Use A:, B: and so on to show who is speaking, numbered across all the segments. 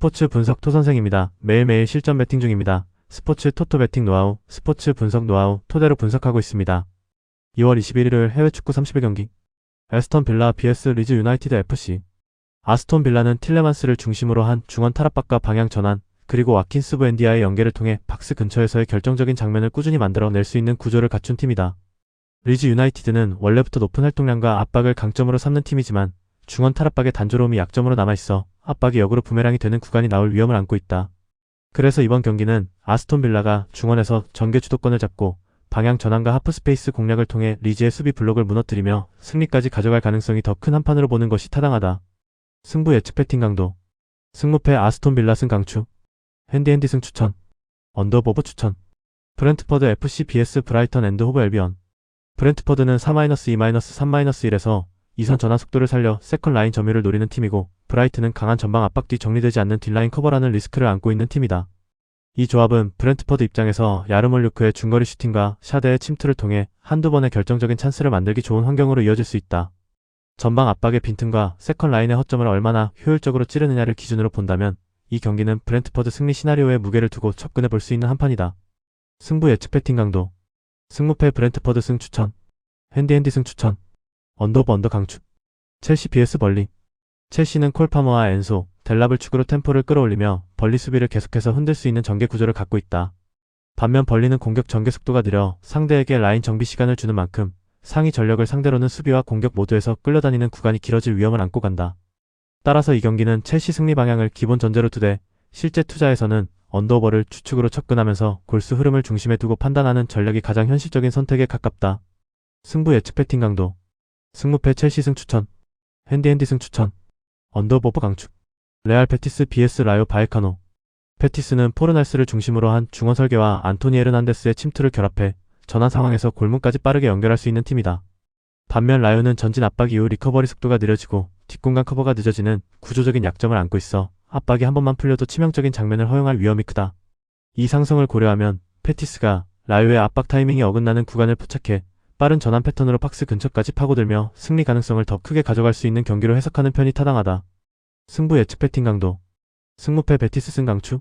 A: 스포츠 분석 토 선생입니다. 매일매일 실전 배팅 중입니다. 스포츠 토토 배팅 노하우, 스포츠 분석 노하우 토대로 분석하고 있습니다. 2월 21일 해외 축구 30일 경기. 에스턴 빌라 vs 리즈 유나이티드 FC. 아스톤 빌라는 틸레만스를 중심으로 한 중원 탈압박과 방향 전환, 그리고 와킨스 부엔디아의 연계를 통해 박스 근처에서의 결정적인 장면을 꾸준히 만들어낼 수 있는 구조를 갖춘 팀이다. 리즈 유나이티드는 원래부터 높은 활동량과 압박을 강점으로 삼는 팀이지만 중원 탈압박의 단조로움이 약점으로 남아있어 압박이 역으로 부메랑이 되는 구간이 나올 위험을 안고 있다. 그래서 이번 경기는 아스톤 빌라가 중원에서 전개 주도권을 잡고 방향 전환과 하프 스페이스 공략을 통해 리즈의 수비 블록을 무너뜨리며 승리까지 가져갈 가능성이 더 큰 한판으로 보는 것이 타당하다. 승부 예측 배팅 강도. 승무패 아스톤 빌라 승 강추. 핸디핸디 승 추천. 언더보브 추천. 브렌트퍼드 FC BS 브라이턴 앤드 호브 엘비언. 브렌트퍼드는 4-2-3-1에서 이선 전환 속도를 살려 세컨 라인 점유를 노리는 팀이고 브라이트는 강한 전방 압박 뒤 정리되지 않는 뒷라인 커버라는 리스크를 안고 있는 팀이다. 이 조합은 브렌트퍼드 입장에서 야르몰류크의 중거리 슈팅과 샤데의 침투를 통해 한두 번의 결정적인 찬스를 만들기 좋은 환경으로 이어질 수 있다. 전방 압박의 빈틈과 세컨 라인의 허점을 얼마나 효율적으로 찌르느냐를 기준으로 본다면 이 경기는 브렌트퍼드 승리 시나리오에 무게를 두고 접근해 볼 수 있는 한판이다. 승부 예측 배팅 강도 승무패 브렌트퍼드 승 추천 핸디핸디 승 추천 언더브 언더 강추 첼시 BS 벌리 첼시는 콜파머와 엔소, 델랍을 축으로 템포를 끌어올리며 벌리 수비를 계속해서 흔들 수 있는 전개 구조를 갖고 있다. 반면 벌리는 공격 전개 속도가 느려 상대에게 라인 정비 시간을 주는 만큼 상위 전력을 상대로는 수비와 공격 모두에서 끌려다니는 구간이 길어질 위험을 안고 간다. 따라서 이 경기는 첼시 승리 방향을 기본 전제로 두되 실제 투자에서는 언더오버를 추측으로 접근하면서 골수 흐름을 중심에 두고 판단하는 전략이 가장 현실적인 선택에 가깝다. 승부 예측 배팅 강도 승무패 첼시 승 추천 핸디핸디 승 추천 언더버버 강축 레알 페티스 BS 라요 바에카노 페티스는 포르날스를 중심으로 한 중원 설계와 안토니 에르난데스의 침투를 결합해 전환 상황에서 골문까지 빠르게 연결할 수 있는 팀이다. 반면 라요는 전진 압박 이후 리커버리 속도가 느려지고 뒷공간 커버가 늦어지는 구조적인 약점을 안고 있어 압박이 한 번만 풀려도 치명적인 장면을 허용할 위험이 크다. 이 상성을 고려하면 페티스가 라요의 압박 타이밍이 어긋나는 구간을 포착해 빠른 전환 패턴으로 박스 근처까지 파고들며 승리 가능성을 더 크게 가져갈 수 있는 경기로 해석하는 편이 타당하다. 승부 예측 배팅 강도. 승무패 베티스 승 강추.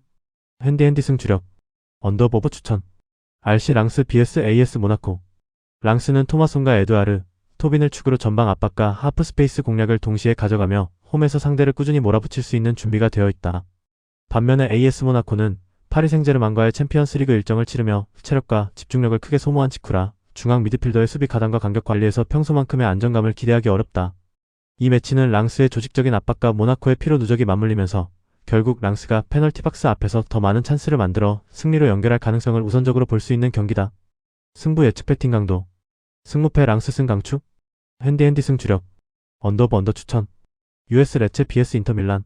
A: 핸디핸디 승 주력. 언더버버 추천. RC 랑스 BS AS 모나코. 랑스는 토마손과 에드아르, 토빈을 축으로 전방 압박과 하프 스페이스 공략을 동시에 가져가며 홈에서 상대를 꾸준히 몰아붙일 수 있는 준비가 되어 있다. 반면에 AS 모나코는 파리 생제르맹과의 챔피언스 리그 일정을 치르며 체력과 집중력을 크게 소모한 직후라 중앙 미드필더의 수비 가담과 간격 관리에서 평소만큼의 안정감을 기대하기 어렵다. 이 매치는 랑스의 조직적인 압박과 모나코의 피로 누적이 맞물리면서 결국 랑스가 페널티 박스 앞에서 더 많은 찬스를 만들어 승리로 연결할 가능성을 우선적으로 볼 수 있는 경기다. 승부 예측 배팅 강도. 승무패 랑스 승 강추. 핸디핸디 승 주력. 언더버 언더 추천. US 레체 BS 인터 밀란.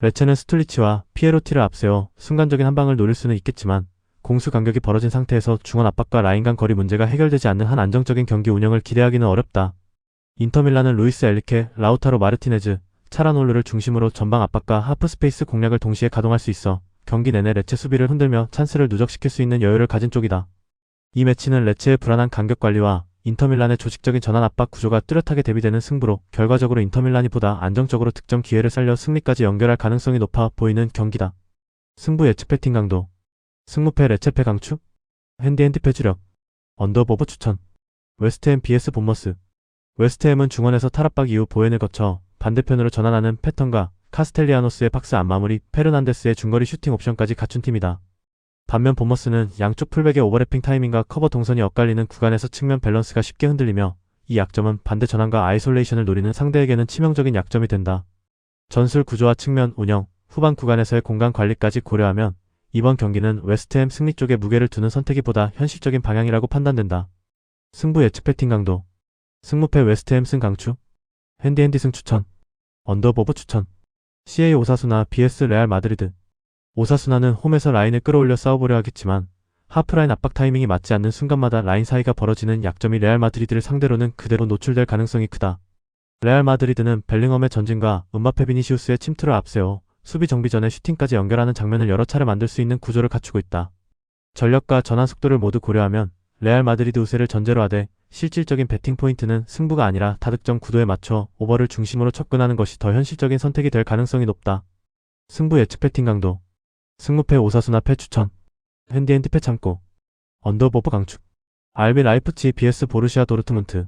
A: 레체는 스툴리치와 피에로티를 앞세워 순간적인 한 방을 노릴 수는 있겠지만 공수 간격이 벌어진 상태에서 중원 압박과 라인 간 거리 문제가 해결되지 않는 한 안정적인 경기 운영을 기대하기는 어렵다. 인터밀란은 루이스 엘리케, 라우타로 마르티네즈, 차라놀르를 중심으로 전방 압박과 하프 스페이스 공략을 동시에 가동할 수 있어 경기 내내 레체 수비를 흔들며 찬스를 누적시킬 수 있는 여유를 가진 쪽이다. 이 매치는 레체의 불안한 간격 관리와 인터밀란의 조직적인 전환 압박 구조가 뚜렷하게 대비되는 승부로 결과적으로 인터밀란이 보다 안정적으로 득점 기회를 살려 승리까지 연결할 가능성이 높아 보이는 경기다. 승부 예측 배팅 강도. 승무패 레체패 강추. 핸디핸디 패 주력. 언더버버 추천. 웨스트햄 BS 본머스 웨스트햄은 중원에서 탈압박 이후 보엔을 거쳐 반대편으로 전환하는 패턴과 카스텔리아노스의 박스 안 마무리 페르난데스의 중거리 슈팅 옵션까지 갖춘 팀이다. 반면 본머스는 양쪽 풀백의 오버래핑 타이밍과 커버 동선이 엇갈리는 구간에서 측면 밸런스가 쉽게 흔들리며 이 약점은 반대 전환과 아이솔레이션을 노리는 상대에게는 치명적인 약점이 된다. 전술 구조와 측면 운영, 후반 구간에서의 공간 관리까지 고려하면 이번 경기는 웨스트햄 승리 쪽에 무게를 두는 선택이 보다 현실적인 방향이라고 판단된다. 승부 예측 배팅 강도 승무패 웨스트햄 승 강추 핸디핸디 승 추천 언더버버 추천 CA 오사수나 BS 레알 마드리드 오사수나는 홈에서 라인을 끌어올려 싸워보려 하겠지만 하프라인 압박 타이밍이 맞지 않는 순간마다 라인 사이가 벌어지는 약점이 레알 마드리드를 상대로는 그대로 노출될 가능성이 크다. 레알 마드리드는 벨링엄의 전진과 음마페 비니시우스의 침투를 앞세워 수비 정비 전에 슈팅까지 연결하는 장면을 여러 차례 만들 수 있는 구조를 갖추고 있다. 전력과 전환 속도를 모두 고려하면 레알 마드리드 우세를 전제로 하되 실질적인 배팅 포인트는 승부가 아니라 다득점 구도에 맞춰 오버를 중심으로 접근하는 것이 더 현실적인 선택이 될 가능성이 높다. 승부 예측 배팅 강도. 승무패 오사수나 패 추천. 핸디핸디 패 참고. 언더버브 강축. RB 라이프치 BS 보르시아 도르트문트.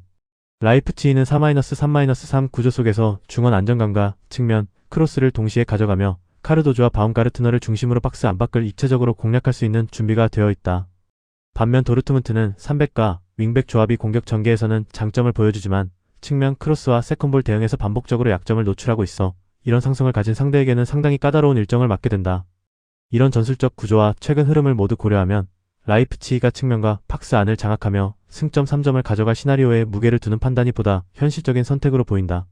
A: 라이프치히는 4-3-3-3 구조 속에서 중원 안정감과 측면, 크로스를 동시에 가져가며 카르도주와 바움가르트너를 중심으로 박스 안팎을 입체적으로 공략할 수 있는 준비가 되어 있다. 반면 도르트문트는 300과 윙백 조합이 공격 전개에서는 장점을 보여주지만 측면 크로스와 세컨볼 대응에서 반복적으로 약점을 노출하고 있어 이런 상성을 가진 상대에게는 상당히 까다로운 일정을 맞게 된다. 이런 전술적 구조와 최근 흐름을 모두 고려하면 라이프치히가 측면과 박스 안을 장악하며 승점 3점을 가져갈 시나리오에 무게를 두는 판단이 보다 현실적인 선택으로 보인다.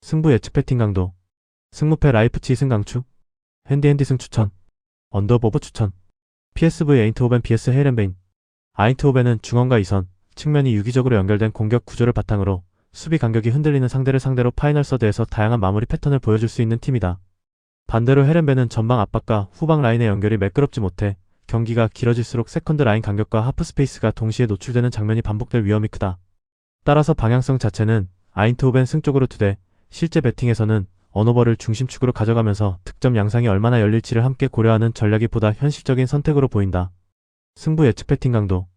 A: 승부 예측 배팅 강도. 승무패 라이프치히 승강추. 핸디핸디 승 추천. 언더버브 추천. PSV 에인트호벤 BS 헤이렌베인. 아인트호벤은 중원과 이선, 측면이 유기적으로 연결된 공격 구조를 바탕으로 수비 간격이 흔들리는 상대를 상대로 파이널 서드에서 다양한 마무리 패턴을 보여줄 수 있는 팀이다. 반대로 헤렌베는 전방 압박과 후방 라인의 연결이 매끄럽지 못해 경기가 길어질수록 세컨드 라인 간격과 하프 스페이스가 동시에 노출되는 장면이 반복될 위험이 크다. 따라서 방향성 자체는 아인트호벤 승 쪽으로 두되 실제 배팅에서는 언어버를 중심축으로 가져가면서 득점 양상이 얼마나 열릴지를 함께 고려하는 전략이 보다 현실적인 선택으로 보인다. 승부 예측 배팅 강도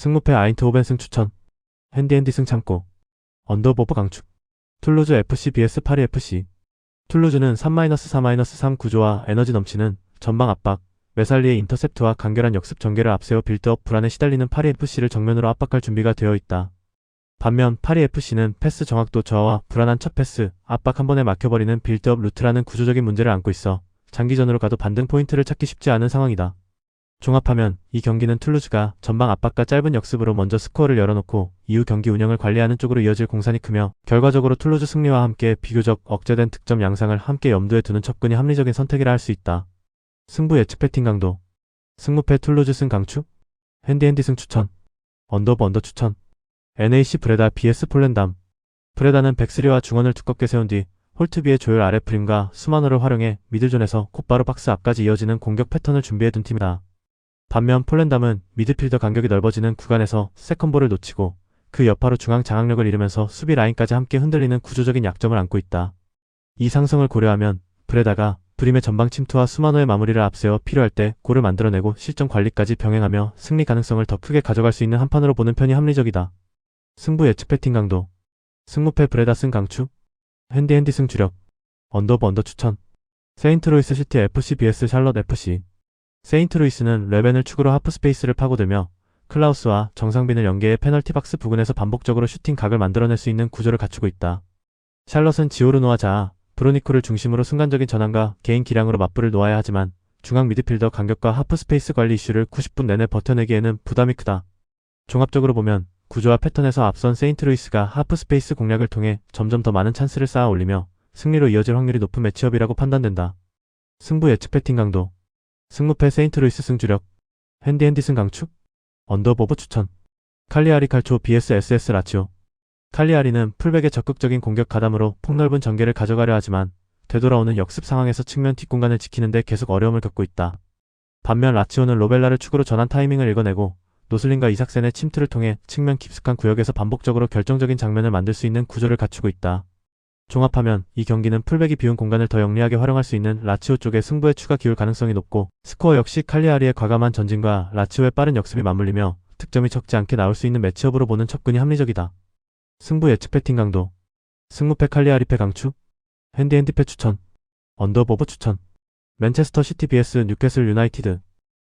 A: 승무패 아인트호벤 승 추천 핸디핸디 승 참고 언더버브 강축 툴루즈 FC BS 파리 FC 툴루즈는 3-4-3 구조와 에너지 넘치는 전방 압박, 메살리의 인터셉트와 간결한 역습 전개를 앞세워 빌드업 불안에 시달리는 파리 FC를 정면으로 압박할 준비가 되어 있다. 반면 파리 FC는 패스 정확도 저하와 불안한 첫 패스, 압박 한 번에 막혀버리는 빌드업 루트라는 구조적인 문제를 안고 있어 장기전으로 가도 반등 포인트를 찾기 쉽지 않은 상황이다. 종합하면 이 경기는 툴루즈가 전방 압박과 짧은 역습으로 먼저 스코어를 열어놓고 이후 경기 운영을 관리하는 쪽으로 이어질 공산이 크며 결과적으로 툴루즈 승리와 함께 비교적 억제된 득점 양상을 함께 염두에 두는 척근이 합리적인 선택이라 할 수 있다. 승부 예측 배팅 강도. 승무패 툴루즈 승 강추. 핸디핸디 승 추천. 언더버 언더 추천. NAC 브레다 BS 폴렌담. 브레다는 백스리와 중원을 두껍게 세운 뒤 홀트비의 조율 아래 프림과 수마너를 활용해 미들존에서 곧바로 박스 앞까지 이어지는 공격 패턴을 준비해둔 팀이다. 반면 폴렌담은 미드필더 간격이 넓어지는 구간에서 세컨볼을 놓치고 그 여파로 중앙 장악력을 잃으면서 수비 라인까지 함께 흔들리는 구조적인 약점을 안고 있다. 이 상성을 고려하면 브레다가 브림의 전방 침투와 수마노의 마무리를 앞세워 필요할 때 골을 만들어내고 실점 관리까지 병행하며 승리 가능성을 더 크게 가져갈 수 있는 한 판으로 보는 편이 합리적이다. 승부 예측 배팅 강도. 승무패 브레다 승 강추. 핸디핸디 승 주력. 언더버 언더 추천. 세인트로이스 시티 FC BS 샬럿 FC 세인트루이스는 레벤을 축으로 하프스페이스를 파고들며 클라우스와 정상빈을 연계해 페널티 박스 부근에서 반복적으로 슈팅 각을 만들어낼 수 있는 구조를 갖추고 있다. 샬럿은 지오르노와 자아, 브로니코를 중심으로 순간적인 전환과 개인 기량으로 맞불을 놓아야 하지만 중앙 미드필더 간격과 하프스페이스 관리 이슈를 90분 내내 버텨내기에는 부담이 크다. 종합적으로 보면 구조와 패턴에서 앞선 세인트루이스가 하프스페이스 공략을 통해 점점 더 많은 찬스를 쌓아 올리며 승리로 이어질 확률이 높은 매치업이라고 판단된다. 승부 예측 패팅 강도 승무패 세인트루이스 승주력 핸디핸디 승 강축 언더버버 추천 칼리아리 칼초 BS SS 라치오 칼리아리는 풀백의 적극적인 공격 가담으로 폭넓은 전개를 가져가려 하지만 되돌아오는 역습 상황에서 측면 뒷공간을 지키는데 계속 어려움을 겪고 있다. 반면 라치오는 로벨라를 축으로 전환 타이밍을 읽어내고 노슬린과 이삭센의 침투를 통해 측면 깊숙한 구역에서 반복적으로 결정적인 장면을 만들 수 있는 구조를 갖추고 있다. 종합하면 이 경기는 풀백이 비운 공간을 더 영리하게 활용할 수 있는 라치오 쪽의 승부에 추가 기울 가능성이 높고 스코어 역시 칼리아리의 과감한 전진과 라치오의 빠른 역습이 맞물리며 득점이 적지 않게 나올 수 있는 매치업으로 보는 척근이 합리적이다. 승부 예측 패팅 강도. 승무패 칼리아리패 강추. 핸디핸디패 추천. 언더버버 추천. 맨체스터 시티 vs 뉴캐슬 유나이티드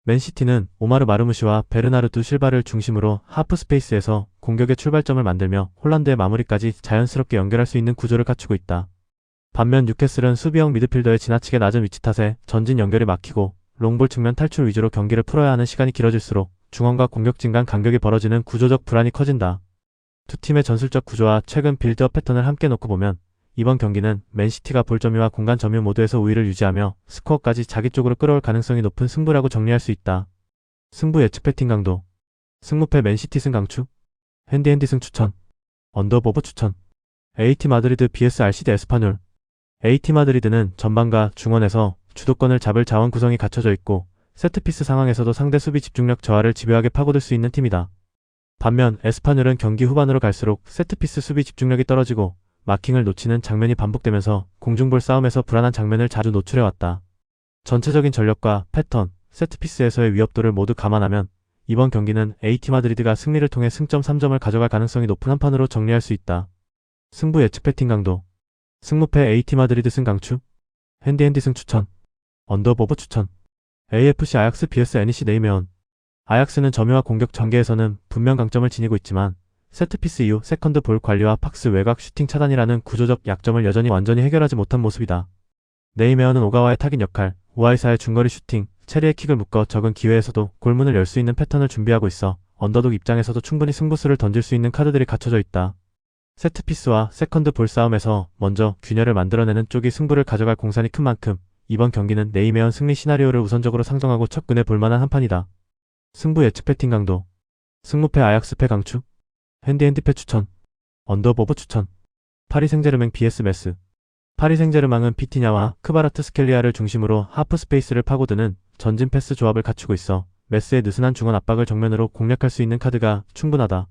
A: 맨시티는 오마르 마르무시와 베르나르두 실바를 중심으로 하프 스페이스에서 공격의 출발점을 만들며 홀란드의 마무리까지 자연스럽게 연결할 수 있는 구조를 갖추고 있다. 반면 뉴캐슬은 수비형 미드필더의 지나치게 낮은 위치 탓에 전진 연결이 막히고 롱볼 측면 탈출 위주로 경기를 풀어야 하는 시간이 길어질수록 중원과 공격진 간 간격이 벌어지는 구조적 불안이 커진다. 두 팀의 전술적 구조와 최근 빌드업 패턴을 함께 놓고 보면 이번 경기는 맨시티가 볼 점유와 공간 점유 모두에서 우위를 유지하며 스코어까지 자기 쪽으로 끌어올 가능성이 높은 승부라고 정리할 수 있다. 승부 예측 패팅 강도. 승무패 맨시티 승 강추. 핸디핸디 승 추천. 언더버버 추천. AT 마드리드 BS RCD 에스파뇰 AT 마드리드는 전방과 중원에서 주도권을 잡을 자원 구성이 갖춰져 있고 세트피스 상황에서도 상대 수비 집중력 저하를 집요하게 파고들 수 있는 팀이다. 반면 에스파뇰은 경기 후반으로 갈수록 세트피스 수비 집중력이 떨어지고 마킹을 놓치는 장면이 반복되면서 공중볼 싸움에서 불안한 장면을 자주 노출해왔다. 전체적인 전력과 패턴, 세트피스에서의 위협도를 모두 감안하면 이번 경기는 AT 마드리드가 승리를 통해 승점 3점을 가져갈 가능성이 높은 한 판으로 정리할 수 있다. 승부 예측 배팅 강도. 승무패 AT 마드리드 승 강추. 핸디핸디 승 추천. 언더버버 추천. AFC 아약스 vs NEC 네이메온. 아약스는 점유와 공격 전개에서는 분명 강점을 지니고 있지만 세트피스 이후 세컨드 볼 관리와 팍스 외곽 슈팅 차단이라는 구조적 약점을 여전히 완전히 해결하지 못한 모습이다. 네이메어는 오가와의 타깃 역할, 우아이사의 중거리 슈팅, 체리의 킥을 묶어 적은 기회에서도 골문을 열 수 있는 패턴을 준비하고 있어 언더독 입장에서도 충분히 승부수를 던질 수 있는 카드들이 갖춰져 있다. 세트피스와 세컨드 볼 싸움에서 먼저 균열을 만들어내는 쪽이 승부를 가져갈 공산이 큰 만큼 이번 경기는 네이메언 승리 시나리오를 우선적으로 상정하고 척근해 볼만한 한판이다. 승부 예측 패팅 강도 승무패 아약스패 강추 핸디핸디패 추천 언더버버 추천 파리 생제르맹 BS 메스 파리 생제르맹은 피티냐와 크바라트 스켈리아를 중심으로 하프 스페이스를 파고드는 전진 패스 조합을 갖추고 있어 메스의 느슨한 중원 압박을 정면으로 공략할 수 있는 카드가 충분하다.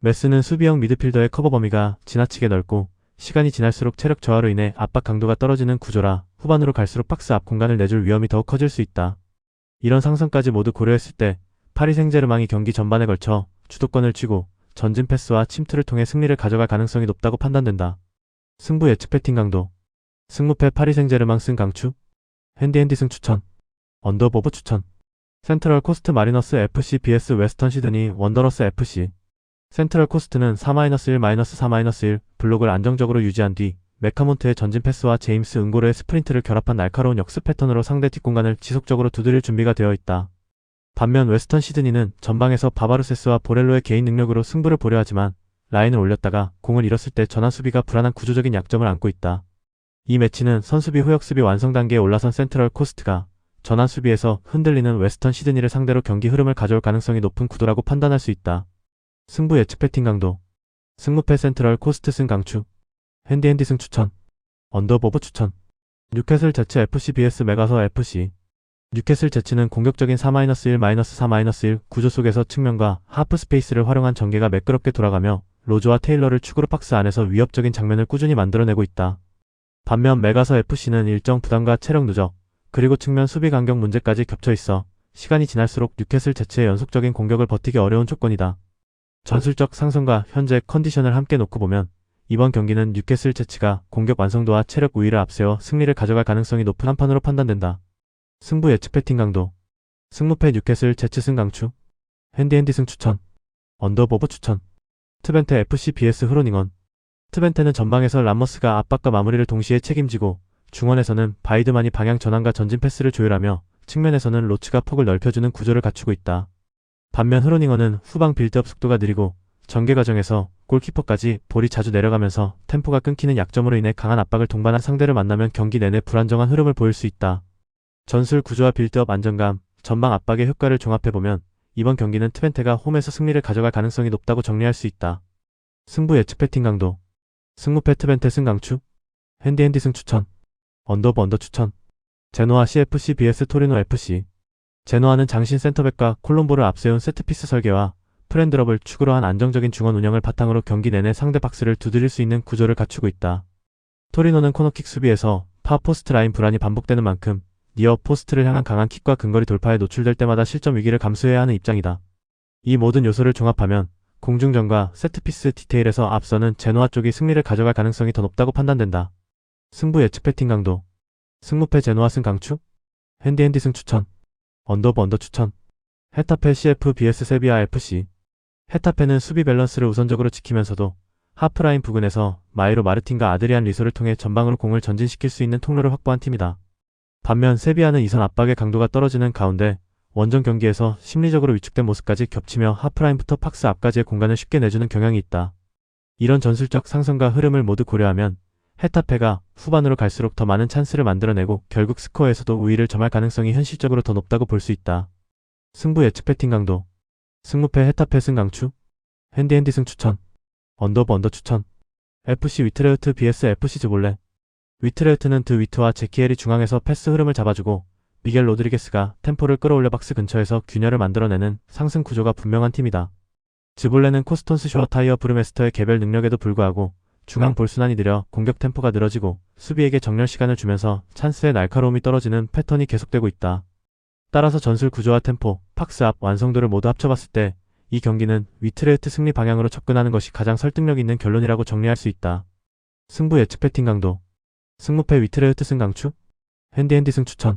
A: 메스는 수비형 미드필더의 커버 범위가 지나치게 넓고 시간이 지날수록 체력 저하로 인해 압박 강도가 떨어지는 구조라 후반으로 갈수록 박스 앞 공간을 내줄 위험이 더욱 커질 수 있다. 이런 상승까지 모두 고려했을 때 파리 생제르맹이 경기 전반에 걸쳐 주도권을 쥐고 전진 패스와 침투를 통해 승리를 가져갈 가능성이 높다고 판단된다. 승부 예측 패팅 강도. 승무패 파리 생제르맹 승 강추. 핸디핸디 승 추천. 언더버브 추천. 센트럴 코스트 마리너스 FC BS 웨스턴 시드니 원더러스 FC 센트럴 코스트는 4-1-4-1 블록을 안정적으로 유지한 뒤 메카몬트의 전진 패스와 제임스 은고르의 스프린트를 결합한 날카로운 역습 패턴으로 상대 뒷공간을 지속적으로 두드릴 준비가 되어 있다. 반면 웨스턴 시드니는 전방에서 바바르세스와 보렐로의 개인 능력으로 승부를 보려 하지만 라인을 올렸다가 공을 잃었을 때 전환 수비가 불안한 구조적인 약점을 안고 있다. 이 매치는 선수비 후역 수비 완성 단계에 올라선 센트럴 코스트가 전환 수비에서 흔들리는 웨스턴 시드니를 상대로 경기 흐름을 가져올 가능성이 높은 구도라고 판단할 수 있다. 승부 예측 패팅 강도. 승무패 센트럴 코스트 승 강추. 핸디핸디 승 추천. 언더버브 추천. 뉴캐슬 제츠 FC BS 메가서 FC 뉴캐슬 제츠는 공격적인 4-1-4-1 구조 속에서 측면과 하프 스페이스를 활용한 전개가 매끄럽게 돌아가며 로즈와 테일러를 축으로 박스 안에서 위협적인 장면을 꾸준히 만들어내고 있다. 반면 메가서 FC는 일정 부담과 체력 누적, 그리고 측면 수비 간격 문제까지 겹쳐 있어 시간이 지날수록 뉴캐슬 제츠의 연속적인 공격을 버티기 어려운 조건이다. 전술적 상승과 현재 컨디션을 함께 놓고 보면 이번 경기는 뉴캐슬 제츠가 공격 완성도와 체력 우위를 앞세워 승리를 가져갈 가능성이 높은 한판으로 판단된다. 승부 예측 패팅 강도 승무패 뉴캐슬 제츠 승 강추 핸디핸디 승 추천 언더버버 추천 트벤테 FC BS 흐로닝원 트벤테는 전방에서 람머스가 압박과 마무리를 동시에 책임지고 중원에서는 바이드만이 방향 전환과 전진 패스를 조율하며 측면에서는 로츠가 폭을 넓혀주는 구조를 갖추고 있다. 반면 흐로닝어는 후방 빌드업 속도가 느리고 전개 과정에서 골키퍼까지 볼이 자주 내려가면서 템포가 끊기는 약점으로 인해 강한 압박을 동반한 상대를 만나면 경기 내내 불안정한 흐름을 보일 수 있다. 전술 구조와 빌드업 안정감, 전방 압박의 효과를 종합해보면 이번 경기는 트벤테가 홈에서 승리를 가져갈 가능성이 높다고 정리할 수 있다. 승부 예측 패팅 강도. 승무패 트벤테 승 강추. 핸디핸디 승 추천. 언더버 언더 추천. 제노아 CFC BS 토리노 FC 제노아는 장신 센터백과 콜롬보를 앞세운 세트피스 설계와 프렌드럽을 축으로 한 안정적인 중원 운영을 바탕으로 경기 내내 상대 박스를 두드릴 수 있는 구조를 갖추고 있다. 토리노는 코너킥 수비에서 파포스트 라인 불안이 반복되는 만큼 니어 포스트를 향한 강한 킥과 근거리 돌파에 노출될 때마다 실점 위기를 감수해야 하는 입장이다. 이 모든 요소를 종합하면 공중전과 세트피스 디테일에서 앞서는 제노아 쪽이 승리를 가져갈 가능성이 더 높다고 판단된다. 승부 예측 패팅 강도 승무패 제노아 승 강추 핸디핸디 승 추천 언더버 언더 추천 헤타페 CF BS 세비야 FC 헤타페는 수비 밸런스를 우선적으로 지키면서도 하프라인 부근에서 마이로 마르틴과 아드리안 리소를 통해 전방으로 공을 전진시킬 수 있는 통로를 확보한 팀이다. 반면 세비야는 이선 압박의 강도가 떨어지는 가운데 원정 경기에서 심리적으로 위축된 모습까지 겹치며 하프라인부터 박스 앞까지의 공간을 쉽게 내주는 경향이 있다. 이런 전술적 상승과 흐름을 모두 고려하면 헤타페가 후반으로 갈수록 더 많은 찬스를 만들어내고 결국 스코어에서도 우위를 점할 가능성이 현실적으로 더 높다고 볼 수 있다. 승부 예측 패팅 강도. 승무패 헤타페 승 강추. 핸디핸디 승 추천. 언더버 언더 추천. FC 위트레우트 vs FC 즈볼레 위트레우트는 드 위트와 제키엘이 중앙에서 패스 흐름을 잡아주고 미겔 로드리게스가 템포를 끌어올려 박스 근처에서 균열을 만들어내는 상승 구조가 분명한 팀이다. 즈볼레는 코스톤스 쇼어 타이어 브루메스터의 개별 능력에도 불구하고 중앙 볼순환이 느려 공격 템포가 늘어지고 수비에게 정렬 시간을 주면서 찬스의 날카로움이 떨어지는 패턴이 계속되고 있다. 따라서 전술 구조와 템포, 팍스압, 완성도를 모두 합쳐봤을 때 이 경기는 위트레이트 승리 방향으로 접근하는 것이 가장 설득력 있는 결론이라고 정리할 수 있다. 승부 예측 배팅 강도 승무패 위트레이트 승 강추 핸디핸디 승 추천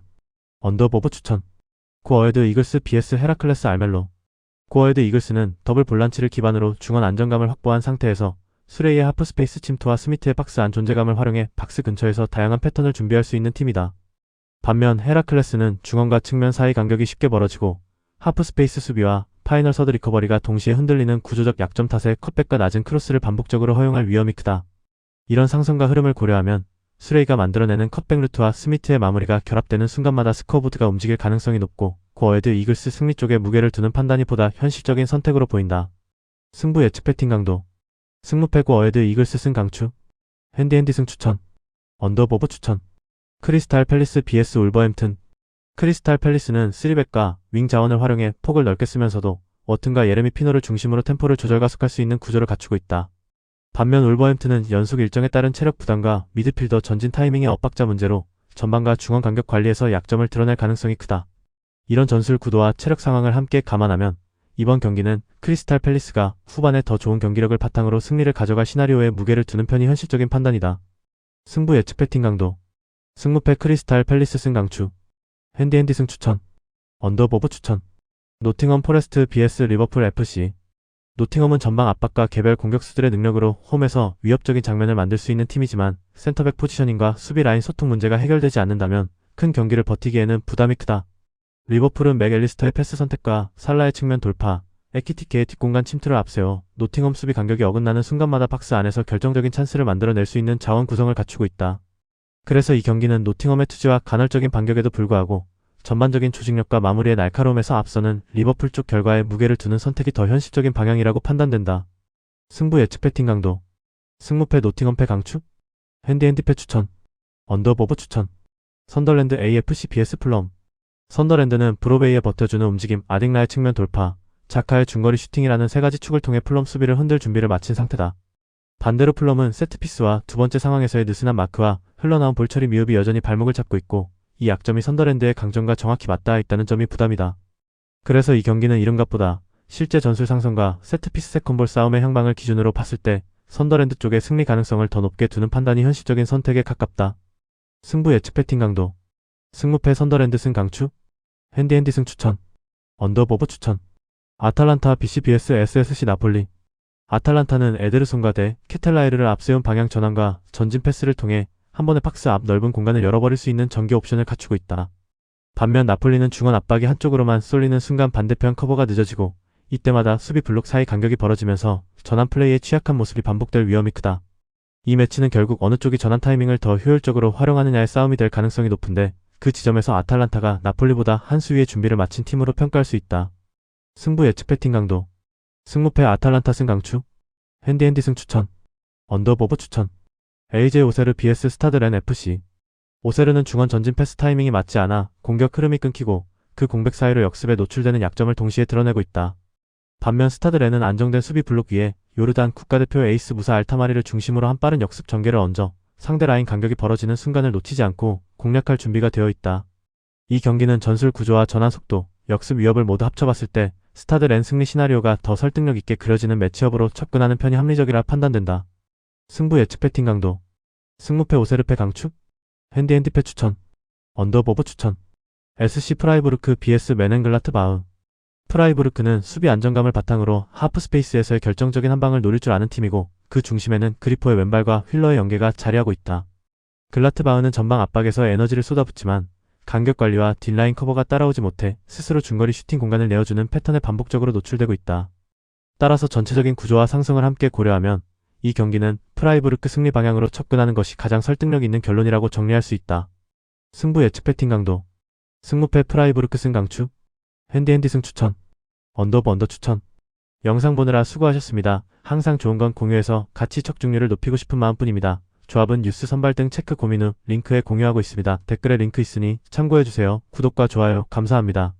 A: 언더보브 추천 고어헤드 이글스 vs 헤라클레스 알멜로 고어헤드 이글스는 더블 볼란치를 기반으로 중원 안정감을 확보한 상태에서 수레이의 하프 스페이스 침투와 스미트의 박스 안 존재감을 활용해 박스 근처에서 다양한 패턴을 준비할 수 있는 팀이다. 반면 헤라클레스는 중원과 측면 사이 간격이 쉽게 벌어지고 하프 스페이스 수비와 파이널 서드 리커버리가 동시에 흔들리는 구조적 약점 탓에 컷백과 낮은 크로스를 반복적으로 허용할 위험이 크다. 이런 상승과 흐름을 고려하면 수레이가 만들어내는 컷백 루트와 스미트의 마무리가 결합되는 순간마다 스코어보드가 움직일 가능성이 높고 고어헤드 이글스 승리 쪽에 무게를 두는 판단이 보다 현실적인 선택으로 보인다. 승부 예측 배팅 강도. 승무패 고어헤드 이글스 승 강추. 핸디핸디 승 추천. 언더보브 추천. 크리스탈 팰리스 BS 울버햄튼. 크리스탈 팰리스는 3백과 윙 자원을 활용해 폭을 넓게 쓰면서도 워튼과 예레미 피노를 중심으로 템포를 조절 가속할 수 있는 구조를 갖추고 있다. 반면 울버햄튼은 연속 일정에 따른 체력 부담과 미드필더 전진 타이밍의 엇박자 문제로 전방과 중원 간격 관리에서 약점을 드러낼 가능성이 크다. 이런 전술 구도와 체력 상황을 함께 감안하면 이번 경기는 크리스탈 팰리스가 후반에 더 좋은 경기력을 바탕으로 승리를 가져갈 시나리오에 무게를 두는 편이 현실적인 판단이다. 승부 예측 배팅 강도. 승무패 크리스탈 팰리스 승 강추. 핸디핸디 승 추천. 언더보브 추천. 노팅엄 포레스트 vs 리버풀 FC 노팅엄은 전방 압박과 개별 공격수들의 능력으로 홈에서 위협적인 장면을 만들 수 있는 팀이지만 센터백 포지셔닝과 수비 라인 소통 문제가 해결되지 않는다면 큰 경기를 버티기에는 부담이 크다. 리버풀은 맥앨리스터의 패스 선택과 살라의 측면 돌파, 에키티케의 뒷공간 침투를 앞세워 노팅엄 수비 간격이 어긋나는 순간마다 박스 안에서 결정적인 찬스를 만들어낼 수 있는 자원 구성을 갖추고 있다. 그래서 이 경기는 노팅엄의 투지와 간헐적인 반격에도 불구하고 전반적인 조직력과 마무리의 날카로움에서 앞서는 리버풀 쪽 결과에 무게를 두는 선택이 더 현실적인 방향이라고 판단된다. 승부 예측 배팅 강도. 승무패 노팅엄패 강추. 핸디핸디패 추천. 언더보브 추천. 선더랜드 AFC BS 플럼. 선더랜드는 브로베이에 버텨주는 움직임 아딩라의 측면 돌파 자카의 중거리 슈팅이라는 세 가지 축을 통해 플럼 수비를 흔들 준비를 마친 상태다. 반대로 플럼은 세트피스와 두 번째 상황에서의 느슨한 마크와 흘러나온 볼 처리 미흡이 여전히 발목을 잡고 있고 이 약점이 선더랜드의 강점과 정확히 맞닿아 있다는 점이 부담이다. 그래서 이 경기는 이름값보다 실제 전술 상승과 세트피스 세컨볼 싸움의 향방을 기준으로 봤을 때 선더랜드 쪽의 승리 가능성을 더 높게 두는 판단이 현실적인 선택에 가깝다. 승부 예측 배팅 강도. 승무패 선더랜드 승 강추. 핸디핸디 승 추천. 언더보브 추천. 아탈란타 BCBS SSC 나폴리. 아탈란타는 에데르손과 대 케텔라이르를 앞세운 방향 전환과 전진 패스를 통해 한 번에 박스 앞 넓은 공간을 열어버릴 수 있는 전개 옵션을 갖추고 있다. 반면 나폴리는 중원 압박이 한쪽으로만 쏠리는 순간 반대편 커버가 늦어지고 이때마다 수비 블록 사이 간격이 벌어지면서 전환 플레이에 취약한 모습이 반복될 위험이 크다. 이 매치는 결국 어느 쪽이 전환 타이밍을 더 효율적으로 활용하느냐의 싸움이 될 가능성이 높은데 그 지점에서 아탈란타가 나폴리보다 한 수 위의 준비를 마친 팀으로 평가할 수 있다. 승부 예측 배팅 강도 승무패 아탈란타 승 강추 핸디핸디 승 추천 언더보브 추천 AJ 오세르 BS 스타드렌 FC 오세르는 중원 전진 패스 타이밍이 맞지 않아 공격 흐름이 끊기고 그 공백 사이로 역습에 노출되는 약점을 동시에 드러내고 있다. 반면 스타드렌은 안정된 수비 블록 위에 요르단 국가대표 에이스 무사 알타마리를 중심으로 한 빠른 역습 전개를 얹어 상대 라인 간격이 벌어지는 순간을 놓치지 않고 공략할 준비가 되어 있다. 이 경기는 전술 구조와 전환 속도, 역습 위협을 모두 합쳐봤을 때 스타드 렌 승리 시나리오가 더 설득력 있게 그려지는 매치업으로 접근하는 편이 합리적이라 판단된다. 승부 예측 배팅 강도. 승무패 오세르패 강추 핸디 핸디패 추천. 언더보브 추천. SC 프라이부르크 BS 메넨글라트 바흐 프라이부르크는 수비 안정감을 바탕으로 하프 스페이스에서의 결정적인 한 방을 노릴 줄 아는 팀이고 그 중심에는 그리포의 왼발과 휠러의 연계가 자리하고 있다. 글라트 바흐는 전방 압박에서 에너지를 쏟아붓지만 간격 관리와 딜라인 커버가 따라오지 못해 스스로 중거리 슈팅 공간을 내어주는 패턴에 반복적으로 노출되고 있다. 따라서 전체적인 구조와 상승을 함께 고려하면 이 경기는 프라이부르크 승리 방향으로 접근하는 것이 가장 설득력 있는 결론이라고 정리할 수 있다. 승부 예측 배팅 강도 승무패 프라이부르크 승 강추 핸디핸디 승 추천 언더브 언더 추천 영상 보느라 수고하셨습니다. 항상 좋은 건 공유해서 같이 척중률을 높이고 싶은 마음뿐입니다. 조합은 뉴스 선발 등 체크 고민 후 링크에 공유하고 있습니다. 댓글에 링크 있으니 참고해주세요. 구독과 좋아요 감사합니다.